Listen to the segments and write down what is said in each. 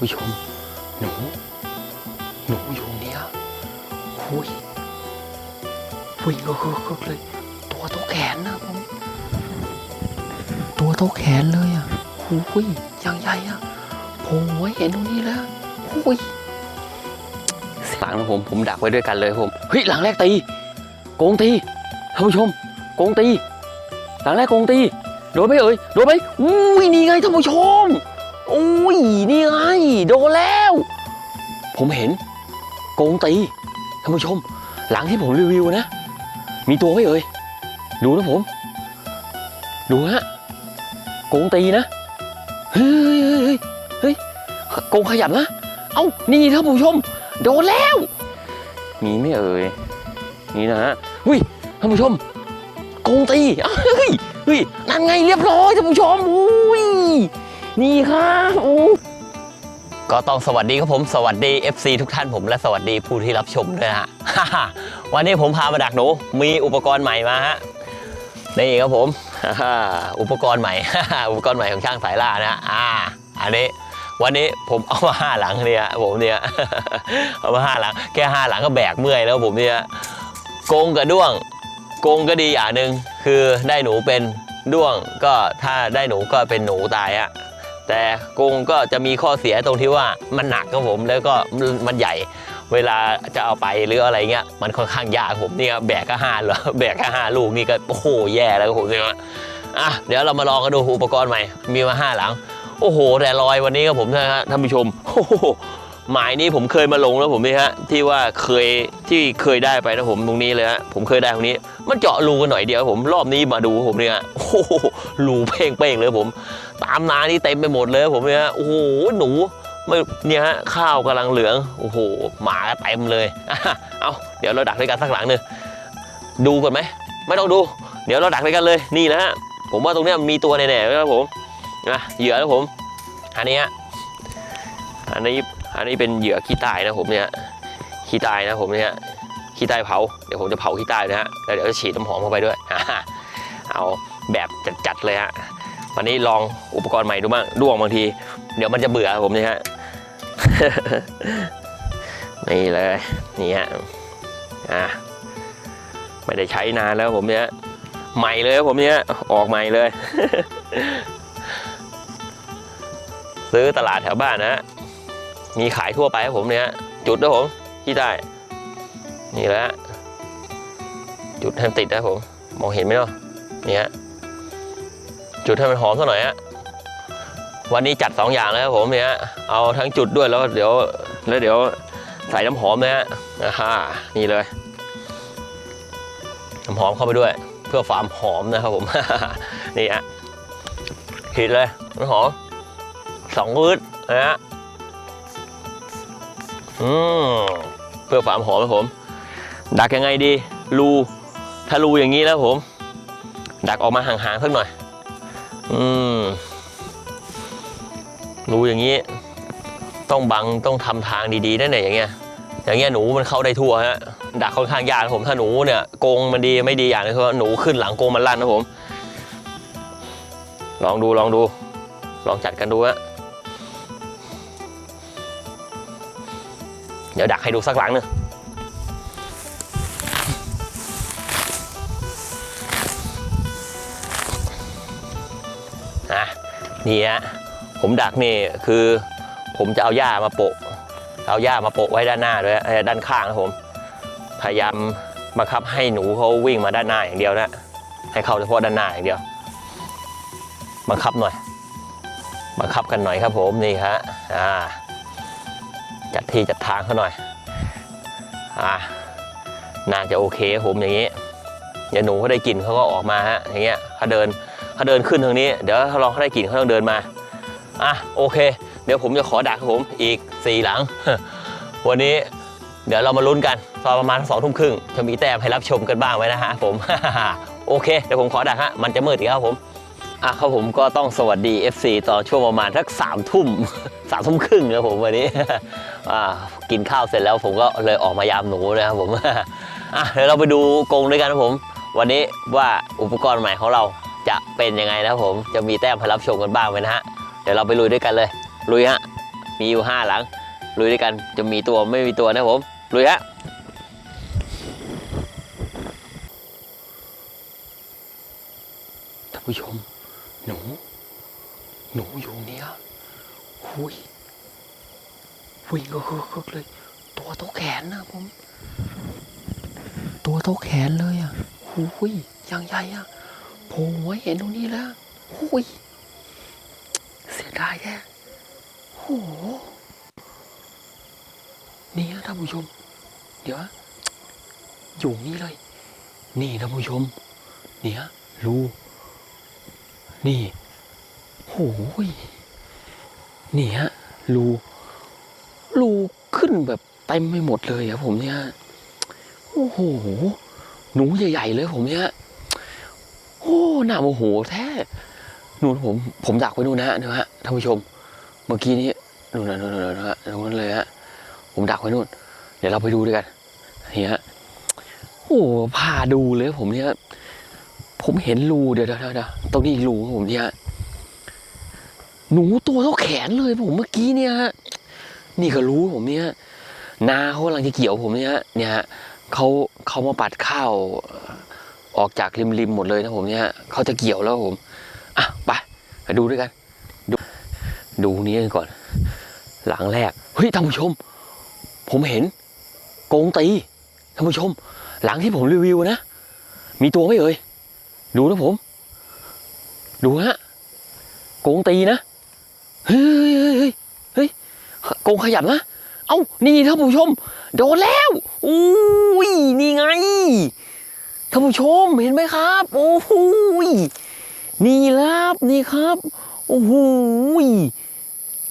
ผู้ชม หนู หนูอยู่เนี่ยหุยหุยก็คือเลย ตัวเท่าแขนนะผมตัวเท่าแขนเลยอะหุยอย่างใหญ่อะผมไว้เห็นตรงนี้แล้วหุยหลังนะผมผมดักไว้ด้วยกันเลยผมเฮ้ยหลังแรกตี โกงตีท่านผู้ชม โกงตี หลังแรกโกงตีโดนไหมเอ่ยโดนไหมอุ้ยนี่ไงท่านผู้ชม อุ้ยนี่ไงโดนแล้ว ผมเห็นโกงตีท่านผู้ชม หลังที่ผมรีวิวนะ มีตัวไหมเอ่ยดูนะผม ดูฮะโกงตีนะเฮ้ยเฮ้ยเฮ้ยเฮ้ยโกงขยับนะ เอ้านี่ท่านผู้ชม โดนแล้ว มีไหมเอ่ยนี่นะฮะอุ้ยท่านผู้ชมโกงตีเฮ้ยเฮ้ยนั่นไงเรียบร้อยท่านผู้ชมอุ้ นี่ครับก็ต้องสวัสดีครับผมสวัสดี FC ทุกท่านผมและสวัสดีผู้ที่รับชมด้วยฮะวันนี้ผมพามาดักหนูมีอุปกรณ์ใหม่มาฮะนี่ครับผมอุปกรณ์ใหม่อุปกรณ์ใหม่ของช่างสายล่านะฮะอ่าอันนี้วันนี้ผมเอามาห้าหลังเนี่ยผมเนี่ยเอามาห้าหลังแค่ห้าหลังก็แบกเมื่อยแล้วผมเนี่ยโกงกับด้วงโกงก็ดีอย่างหนึ่งคือได้หนูเป็นด้วงก็ถ้าได้หนูก็เป็นหนูตายอะ แต่โกงก็จะมีข้อเสียตรงที่ว่ามันหนักครับผมแล้วก็มันใหญ่ เวลาจะเอาไปหรืออะไรเงี้ยมันค่อนข้างยากผมเนี่ยแบกก็ห้าเหรอแบกก็ห้าลูกนี่ก็โอ้โหแย่แล้วครับผมเนี่ยอะเดี๋ยวเรามาลองกันดูอุปกรณ์ใหม่ มีมาห้าหลัง โอ้โห แต่ลอยวันนี้ครับผมนะฮะท่านผู้ชมโอ้โหหมายนี้ผมเคยมาลงแล้วผมนี่ฮะที่ว่าเคยที่เคยได้ไปนะผมตรงนี้เลยฮะผมเคยได้ตรงนี้ มันเจาะรูกันหน่อยเดียวผมรอบนี้มาดูผมเนี่ยโอ้โหรูเพ่งเป้งเลยผม ตามนานี่เต็มไปหมดเลยผมเนี่ยโอ้โหหนูไม่เนี่ยฮะข้าวกำลังเหลืองโอ้โหหมาเต็มเลยเอาเดี๋ยวเราดักด้วยกันสักหลังหนึ่งดูก่อนไหมไม่ต้องดู เดี๋ยวเราดักด้วยกันเลยนี่นะฮะผมว่าตรงเนี้ยมีตัวแน่ๆครับผมนะเหยื่อนะผม อันนี้ฮะอันนี้อันนี้เป็นเหยื่อขี้ตายนะผมเนี่ยขี้ตายนะผมเนี่ยขี้ตายเผาเดี๋ยวผมจะเผาขี้ตายนะฮะแล้วเดี๋ยวจะฉีดน้ำหอมเข้าไปด้วยเอาแบบจัดๆเลยฮะ วันนี้ลองอุปกรณ์ใหม่ดูบ้างด้วงบางที เดี๋ยวมันจะเบื่อผมนี่ฮะนี่เลยนี่ฮะอะไม่ได้ใช้นานแล้วผมเนี่ยใหม่เลยผมเนี่ยออกใหม่เลย ซื้อตลาดแถวบ้านนะมีขายทั่วไปครับผมเนี่ยจุดนะผมที่ได้ นี่แหละจุดให้มันติดนะผม มองเห็นไหมเนาะนี่ฮะ จุดให้มันหอมสักหน่อยฮะวันนี้จัด 2 อย่างแล้วครับผมเนี่ยเอาทั้งจุดด้วยแล้วเดี๋ยวแล้วเดี๋ยวใส่น้ำหอมนะฮะอ่าฮะนี่เลยน้ำหอมเข้าไปด้วย เพื่อความหอมนะครับผม นี่ฮะขีดเลยน้ำหอมสองวืดนะฮะอืมเพื่อความหอมครับผม ดักยังไงดีรูถ้ารูอย่างนี้แล้วผม ดักออกมาห่างๆสักหน่อย อืมรูอย่างนี้ ต้องบังต้องทำทางดีๆนั่นแหละอย่างเงี้ยอย่างเงี้ยหนูมันเข้าได้ทั่วฮะดักค่อนข้างยากผมถ้าหนูเนี่ยโกงมันดีไม่ดีอย่างนึงคือว่าหนูขึ้นหลังโกงมันลั่นนะผม ลองดูลองดู ลองจัดกันดูฮะเดี๋ยวดักให้ดูสักหลังหนึง นี่ฮะผมดักนี่คือผมจะเอาหญ้ามาโปะ เอาหญ้ามาโปะไว้ด้านหน้าด้วยด้านข้างนะผม พยายามบังคับให้หนูเขาวิ่งมาด้านหน้าอย่างเดียวนะ ให้เข้าเฉพาะด้านหน้าอย่างเดียว บังคับหน่อย บังคับกันหน่อยครับผมนี่ฮะอ่าจัดที่จัดทางเขาหน่อย อ่า น่าจะโอเคครับผมอย่างนี้ เดี๋ยวหนูเขาได้กลิ่นเขาก็ออกมาฮะ อย่างเงี้ยเขาเดิน เขาเดินขึ้นทางนี้ เดี๋ยวถ้าลองเขาได้กลิ่นเขาต้องเดินมา อะโอเค เดี๋ยวผมจะขอดักผมอีกสี่หลัง วันนี้เดี๋ยวเรามาลุ้นกันตอนประมาณสองทุ่มครึ่งจะมีแต้มให้รับชมกันบ้างไหมนะฮะผม โอเค เดี๋ยวผมขอดักฮะ มันจะมืดอีกครับผม อะครับผมก็ต้องสวัสดี FC ตอนช่วงประมาณสักสามทุ่มสามทุ่มครึ่งนะผมวันนี้ อ่ากินข้าวเสร็จแล้วผมก็เลยออกมายามหนูนะครับผม อะเดี๋ยวเราไปดูกรงด้วยกันครับผม วันนี้ว่าอุปกรณ์ใหม่ของเรา จะเป็นยังไงนะครับผม จะมีแต้มให้รับชมกันบ้างไหมนะฮะ เดี๋ยวเราไปลุยด้วยกันเลย ลุยฮะ มีอยู่ห้าหลัง ลุยด้วยกัน จะมีตัวไม่มีตัวนะผม ลุยฮะท่านผู้ชม หนู หนูอยู่เนี้ยหุยวิ่งก็คึกเลย ตัวเท่าแขนนะผม ตัวเท่าแขนเลยอะหุยอย่างใหญ่อะ โผล่หัวเห็นตรงนี้แล้วหุยเสียดายแท้โอ้โหนี่นะท่านผู้ชม เดี๋ยวอยู่นี่เลย นี่ท่านผู้ชม เนี่ยรูนี่โอ้ยนี่ฮะรูรูขึ้นแบบเต็มไปหมดเลยอะผมเนี่ยโอ้โหหนูใหญ่ๆเลยผมเนี่ย อ้หน้าโมโหแท้นู่นผมผมดักไว้นู่นนะฮะนะฮะท่านผู้ชม เมื่อกี้นี้นู่นนะนู่นนะนะฮะตรงนั้นเลยฮะผมดักไว้นู่น เดี๋ยวเราไปดูด้วยกันนี่ฮะโอ้พาดูเลยผมเนี่ยผมเห็นรูเดี๋ยวเดี๋ยวเดี๋ยวตรงนี้รูของผมเนี่ยหนูตัวเท่าแขนเลยผมเมื่อกี้เนี่ยฮะนี่ก็รู้ผมเนี่ยนาเขากำลังจะเกี่ยวผมเนี่ยเนี่ยฮะเขาเขามาปัดข้าว ออกจากริมริมๆหมดเลยนะผมเนี่ยเขาจะเกี่ยวแล้วผมอะไปไปดูด้วยกัน ดูดูนี้กันก่อน หลังแรกเฮ้ยท่านผู้ชม ผมเห็นกงตีท่านผู้ชม หลังที่ผมรีวิวนะ มีตัวไหมเอ่ยดูนะผม ดูฮะกงตีนะเฮ้ยเฮ้ยเฮ้ยเฮ้ยกงขยับนะเอ้านี่ท่านผู้ชม โดนแล้วอุ้ยนี่ไง ท่านผู้ชมเห็นไหมครับ โอ้โหนี่ครับนี่ครับ โอ้โหย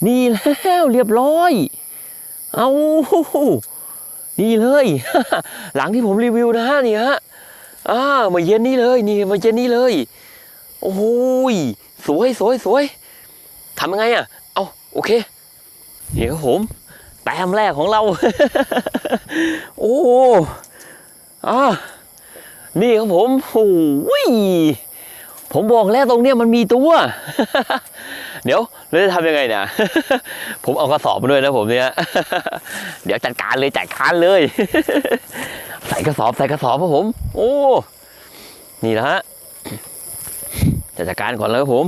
นี่แล้วเรียบร้อย เอานี่เลย หลังที่ผมรีวิวนะฮะนี่ฮะอ่ามาเย็นนี้เลยนี่มาเย็นนี้เลย โอ้โหยสวยสวยสวยทำยังไงอะ เอาโอเค เดี๋ยวผมแต้มแรกของเรา โอ้อา นี่ครับผมโอ้ยผมบอกแล้วตรงเนี้ยมันมีตัว เดี๋ยวเราจะทำยังไงเนี่ย ผมเอากระสอบมาด้วยนะผมเนี่ย เดี๋ยวจัดการเลยจัดการเลย ใส่กระสอบใส่กระสอบครับผม โอ้ นี่นะฮะจะจัดการก่อนแล้วครับผม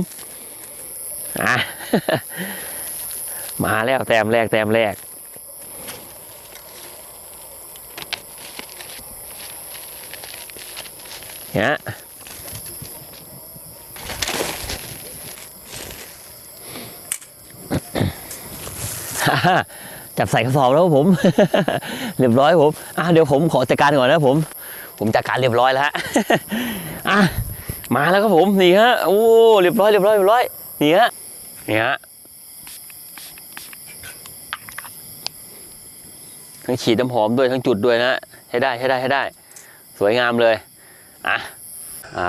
อะ มาแล้วแต้มแรกแต้มแรก เนี่ยฮ่าฮ่าจับใส่กระสอบแล้วผม เรียบร้อยผมอะเดี๋ยวผมขอจัดการก่อนนะผม ผมจัดการเรียบร้อยแล้วฮะอะมาแล้วครับผมนี่ฮะโอ้เรียบร้อยเรียบร้อยเรียบร้อยนี่ฮะนี่ฮะทั้งฉีดน้ำหอมด้วยทั้งจุดด้วยนะให้ได้ให้ได้ให้ได้ สวยงามเลย อะอ่า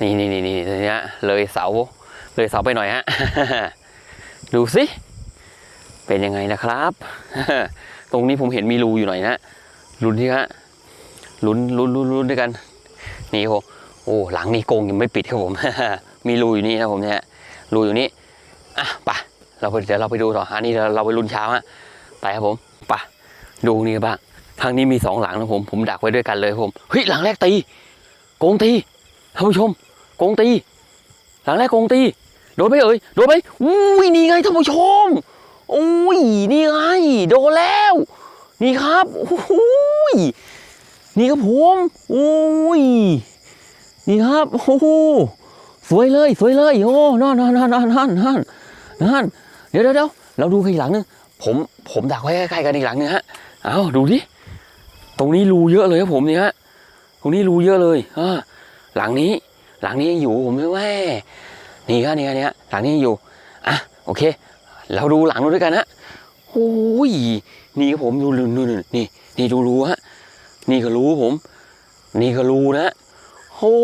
นี่นี่นี่นี่นี่ฮะเลยเสาเลยเสาไปหน่อยฮะดูสิเป็นยังไงนะครับ ตรงนี้ผมเห็นมีรูอยู่หน่อยนะลุ้นที่ฮะลุ้นลุ้นลุ้นลุ้นด้วยกัน นี่ครับผมโอ้หลังนี่กงยังไม่ปิดครับผม มีรูอยู่นี่นะผมเนี่ยรูอยู่นี่อะไปเราไปเดี๋ยวเราไปดูต่ออันนี้เราเราไปลุ้นเช้าฮะไปครับผมไปดูนี่บ้าง ทางนี้มีสองหลังนะผม ผมดักไว้ด้วยกันเลยผมเฮ้ยหลังแรกตีกรงตีท่านผู้ชมกรงตี หลังแรกกรงตีโดนไหมเอ่ยโดนไหมอุ้ยนี่ไงท่านผู้ชมอุ้ยนี่ไงโดนแล้ว นี่ครับโอ้โหยนี่ครับผมอุ้ยนี่ครับโอ้โหสวยเลยสวยเลยโอ้นั่นนั่นนั่นนั่นนั่นนั่นนั่นเดี๋ยวเดี๋ยวเดี๋ยวเราดูอีกหลังนึงผมผมดักไว้ใกล้ๆกันอีกหลังนึงฮะเอาดูดิ ตรงนี้รูเยอะเลยครับผมเนี่ยฮะตรงนี้รูเยอะเลยอ่าหลังนี้ หลังนี้ยังอยู่ผมไม่แม่นี่ครับนี่ครับนี่ครหลังนี้ยังอยู่อะโอเค เราดูหลังนู้นด้วยกันฮะโอ้ยนี่ครับผมดูนู่นนู่นนี่นี่ดูรูฮะนี่ก็รู้ผม นี่ก็รู้นะโอ้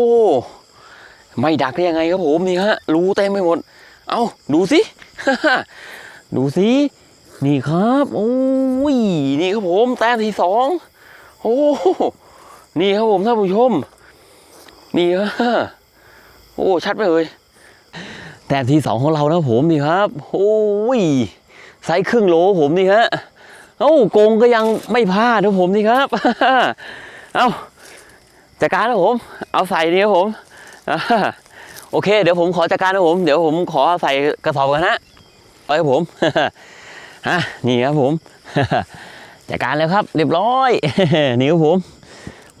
ไม่ดักได้ยังไงครับผมนี่ฮะรูเต็มไปหมด เอาดูสิดูสินี่ครับ โอ้ย นี่ครับผมแต้มที่สอง โอ้นี่ครับผมท่านผู้ชม นี่ฮะโอ้ชัดไปเลยแต้มที่สองของเรานะผมนี่ครับโอ้ยไซส์ครึ่งโลผมนี่ฮะเอ้าโกงก็ยังไม่พลาดนะผมนี่ครับเอ้าจัดการนะผม เอาใส่นี่ครับผมโอเค เดี๋ยวผมขอจัดการนะผม เดี๋ยวผมขอใส่กระสอบกันนะเอาให้ผมฮะนี่ครับผม จัดการแล้วครับ เรียบร้อยนี่ครับผม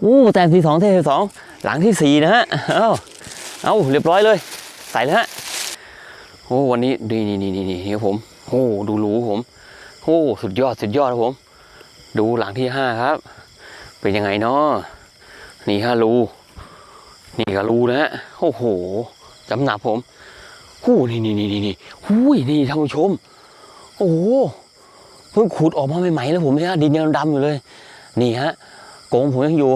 อู้แต้มที่สองแต้มที่สองหลังที่สี่นะฮะเอ้าเอาเรียบร้อยเลย ใส่แล้วฮะโอ้วันนี้นี่นี่นี่นี่นี่ครับผมโอ้ดูรูผมโอ้สุดยอดสุดยอดครับผม ดูหลังที่ห้าครับ เป็นยังไงเนาะนี่ฮะรูนี่ก็รูนะฮะโอ้โหจำหนับผมหู้นี่นี่นี่นี่นี่หู้ยนี่ท่านผู้ชม โอ้โห เพิ่งขุดออกมาใหม่ๆแล้วผมเนี่ยดินยังดำอยู่เลย นี่ฮะโกงผมยังอยู่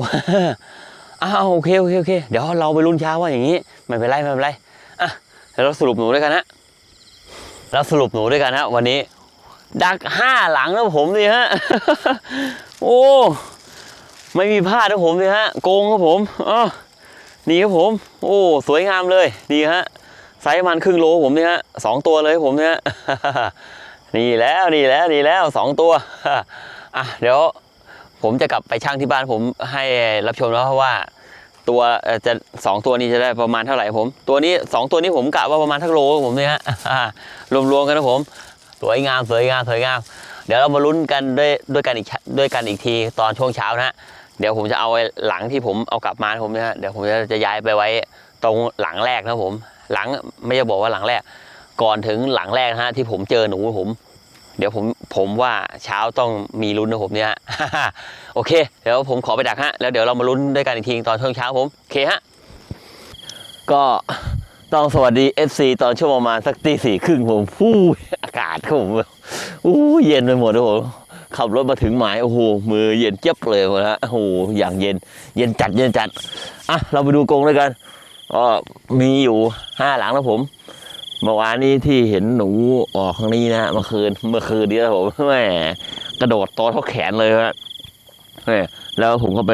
อ้าวโอเคโอเคโอเคเดี๋ยวเราไปลุ้นเช้าว่าอย่างนี้ไม่เป็นไรไม่เป็นไรอะเดี๋ยวเราสรุปหนูด้วยกันฮะเราสรุปหนูด้วยกันฮะวันนี้ ดักห้าหลังแล้วผมนี่ฮะโอ้ไม่มีพลาดนะผมนี่ฮะโกงครับผมอ๋อนี่ครับผม โอ้สวยงามเลยนี่ฮะไซส์มันครึ่งโลผมเนี่ยฮะสองตัวเลยผมเนี่ย นี่แล้วนี่แล้วนี่แล้วสองตัวอะเดี๋ยวผมจะกลับไปช่างที่บ้านผมให้รับชมแล้วเพราะว่าตัวจะสองตัวนี้จะได้ประมาณเท่าไหร่ผม ตัวนี้สองตัวนี้ผมกะว่าประมาณทักโลผมเนี่ยฮะรวมๆกันนะผมสวยงามสวยงามสวยงาม เดี๋ยวเรามาลุ้นกันด้วยด้วยกันอีกด้วยกันอีกทีตอนช่วงเช้านะฮะเดี๋ยวผมจะเอาไอ้หลังที่ผมเอากลับมาผมนะฮะเดี๋ยวผมจะจะย้ายไปไว้ตรงหลังแรกนะผม หลังไม่จะบอกว่าหลังแรก ก่อนถึงหลังแรกนะฮะที่ผมเจอหนูผม เดี๋ยวผมผมว่าเช้าต้องมีลุ้นนะผมเนี่ยโอเคเดี๋ยวผมขอไปดักฮะแล้วเดี๋ยวเรามาลุ้นด้วยกันอีกทีตอนช่วงเช้าผมโอเคฮะก็ต้องสวัสดี FC ตอนช่วงประมาณสักตีสี่ครึ่งผมฟู้อากาศครับผมอู้เย็นไปหมดนะผมขับรถมาถึงหมายโอ้โหมือเย็นเจี๊ยบเลยหมดฮะโอ้โหอย่างเย็น เย็นจัดเย็นจัดอะเราไปดูกรงด้วยกันก็มีอยู่ห้าหลังนะผม เมื่อวานนี้ที่เห็นหนูออกข้างนี้นะเมื่อคืนเมื่อคืนนี้นะผมแหมกระโดดตอเท่าแขนเลยฮะแล้วผมก็ไป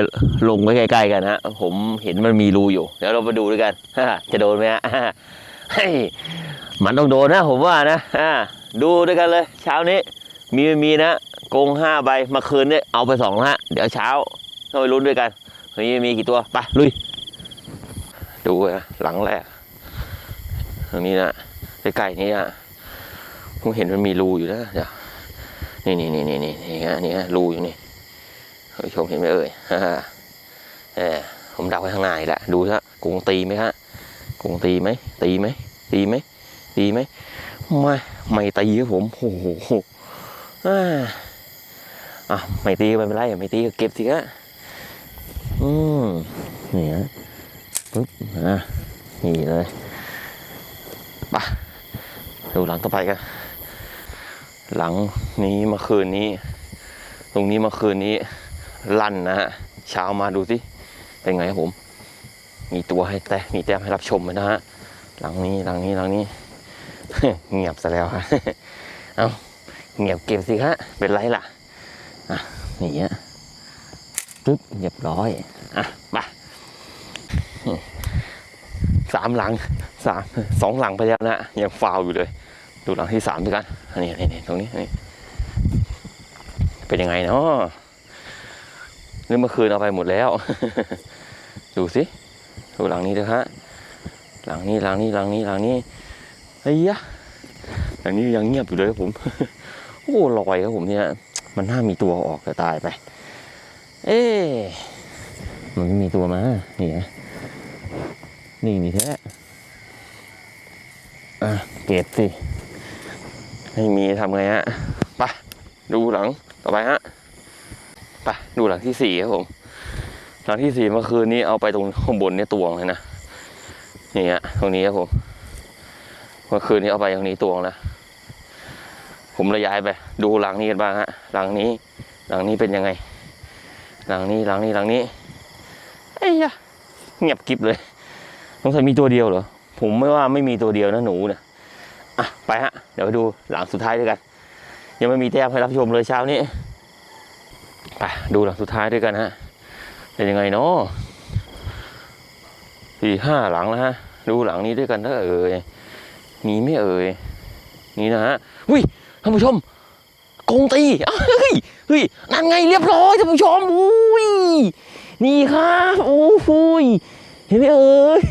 ลงไว้ใกล้ๆกันฮะผมเห็นมันมีรูอยู่ เดี๋ยวเราไปดูด้วยกันจะโดนไหมฮะมันต้องโดนนะผมว่านะดูด้วยกันเลย เช้านี้ มีไม่มีนะกงห้าใบมาคืนเนี่ยเอาไปสองฮะเดี๋ยวเช้าเราไปลุ้นด้วยกันมีมีกี่ตัวไปลุย ดูนะหลังแรกตรงนี้นะ ใกล้ๆนี้นะผมเห็นมันมีรูอยู่นะเดี๋ยวนี่นี่นี่นี่นี่นี่ฮะนี่ฮะรูอยู่นี่ท่านผู้ชมเห็นไหมเอ่ยฮ่าเออผมดักไว้ข้างหนแหละดูฮะกุงตีไหมฮะกุงตีไหมตีไหมตีไหมตีไหมไม่ไม่ตีครับผมโอ้โหอ่าอะไม่ตีก็ไม่เป็นไรไม่ตีก็เก็บสิฮะอืมนี่ฮะปึ๊บอะนี่เลยไป ดูหลังต่อไปกัน หลังนี้เมื่อคืนนี้ ตรงนี้เมื่อคืนนี้ ลั่นนะฮะ เช้ามาดูสิเป็นไงครับผม มีตัวให้แต่มีแต้มให้รับชมไหมนะฮะ หลังนี้หลังนี้หลังนี้ เงียบซะแล้วฮะ เอาเงียบเก็บสิฮะ เป็นไรล่ะ อะนี่ฮะปึ๊บเรียบร้อย อะไปสามหลัง สามสองหลังไปแล้วนะยังฟาวอยู่เลย ดูหลังที่สามด้วยกันอันนี้นี่นตรงนี้นี่เป็นยังไงเนาะหรือเมื่อคืนเอาไปหมดแล้ว ดูสิดูหลังนี้ด้วยฮะหลังนี้หลังนี้หลังนี้หลังนี้ไอ้ยะหลังนี้ยังเงียบอยู่เลยครับผมโอ้ลอยครับผมเนี่ยมันน่ามีตัวออกแต่ตายไป เอ๊มันไม่มีตัวมานี่นะนี่นี่แท้ อะเก็บสิ ไม่มีทำไงฮะไปดูหลังต่อไปฮะไปดูหลังที่สี่ครับผม หลังที่สี่เมื่อคืนนี้เอาไปตรงข้างบนเนี่ยตวงเลยนะนี่ฮะตรงนี้ครับผมเมื่อคืนนี้เอาไปตรงนี้ตวงนะผมเลยย้ายไป ดูหลังนี้กันบ้างฮะหลังนี้ หลังนี้เป็นยังไง หลังนี้หลังนี้หลังนี้ไอ้ยะเงียบกิบเลยสงสัยมีตัวเดียวเหรอ ผมไม่ว่าไม่มีตัวเดียวนะหนูเนี่ยอะไปฮะ เดี๋ยวไปดูหลังสุดท้ายด้วยกัน ยังไม่มีแต้มให้รับชมเลยเช้านี้ไปดูหลังสุดท้ายด้วยกันฮะเป็นยังไงเนาะสี่ห้าหลังแล้วฮะ ดูหลังนี้ด้วยกันถ้าเอ่ยมีไม่เอ่ยนี่นะฮะอุ้ยท่านผู้ชมกงตีเฮ้ยเฮ้ยนั่นไงเรียบร้อยท่านผู้ชมอุ้ยนี่ครับโอ้ยเห็นไหมเอ่ย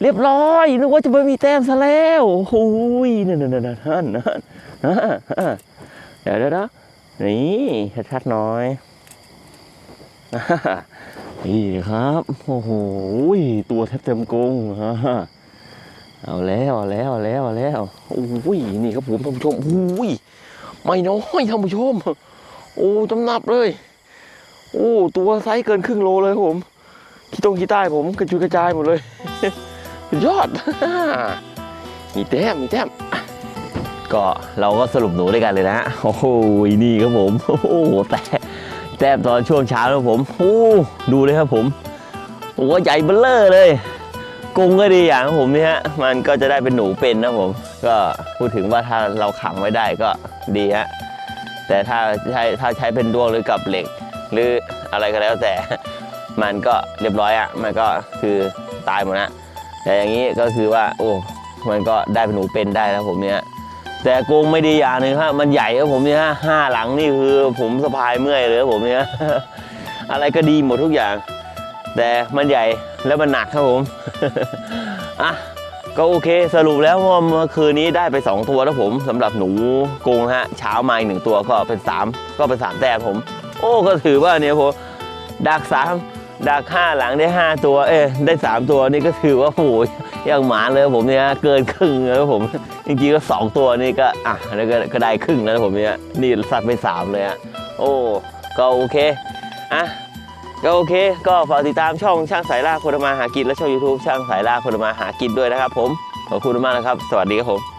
เรียบร้อยนึกว่าจะไม่มีแต้มซะแล้วโอ้ยนั่นนั่นนั่นนั่นเดี๋ยวเดี๋ยวเดี๋ยวนี่ชัดๆหน่อยนี่ครับโอ้โหตัวแทบเต็มกรงฮ่าฮ่าเอาแล้วเอาแล้วเอาแล้วเอาแล้วโอ้ยนี่ครับผมท่านผู้ชมโอ้ยไม่น้อยท่านผู้ชม โอ้จำนับเลย โอ้ตัวไซส์เกินครึ่งโลเลยผมขี้ตรงขี้ใต้ผมกระจุยกระจายหมดเลย สุดยอด มีแต้มมีแต้มก็เราก็สรุปหนูด้วยกันเลยนะโอ้โหนี่ครับผมโอ้โหแต่แต้มตอนช่วงเช้าแล้วผมโอ้ดูเลยครับผมตัวใหญ่เบ้อเลอร์เลยกรงก็ดีอย่างครับผมนี่ฮะมันก็จะได้เป็นหนูเป็นนะผม ก็พูดถึงว่าถ้าเราขังไว้ได้ก็ดีฮะแต่ถ้าใช้ถ้าใช้เป็นด้วงหรือกับเหล็ก หรืออะไรก็แล้วแต่ มันก็เรียบร้อยอะมันก็คือตายหมดนะ แต่อย่างนี้ก็คือว่า โอ้ มันก็ได้เป็นหนูเป็นได้แล้วผมเนี่ยแต่กรงไม่ดีอย่างหนึ่งครับมันใหญ่ครับผมเนี่ยห้าหลังนี่คือผมสะพายเมื่อยเลยครับผมเนี่ยอะไรก็ดีหมดทุกอย่าง แต่มันใหญ่แล้วมันหนักครับผมอะก็โอเคสรุปแล้วว่าเมื่อคืนนี้ได้ไป 2 ตัวแล้วผมสำหรับหนูกรงฮะเช้ามาอีกหนึ่งตัวก็เป็น 3 ก็เป็น 3 แต้มผม โอ้ก็ถือว่าเนี่ยผมดักสาม ดักห้าหลังได้5ตัว เอ้ได้3ตัวนี่ก็ถือว่าโอ้ยยังหมาเลยผมเนี่ยเกินครึ่งเลยครับผมจริงๆก็2ตัวนี่ก็อะแล้วก็กได้ครึ่งแล้วผมเนี่ยนี่สัตว์ไป3เลยอะโอ้ก็โอเคอะก็โอเค ก็ฝากติดตามช่องช่างสายล่าคนมาหากินและช่อง YouTube ช่างสายล่าคนมาหากินด้วยนะครับ ผมขอบคุณมากนะครับ สวัสดีครับผม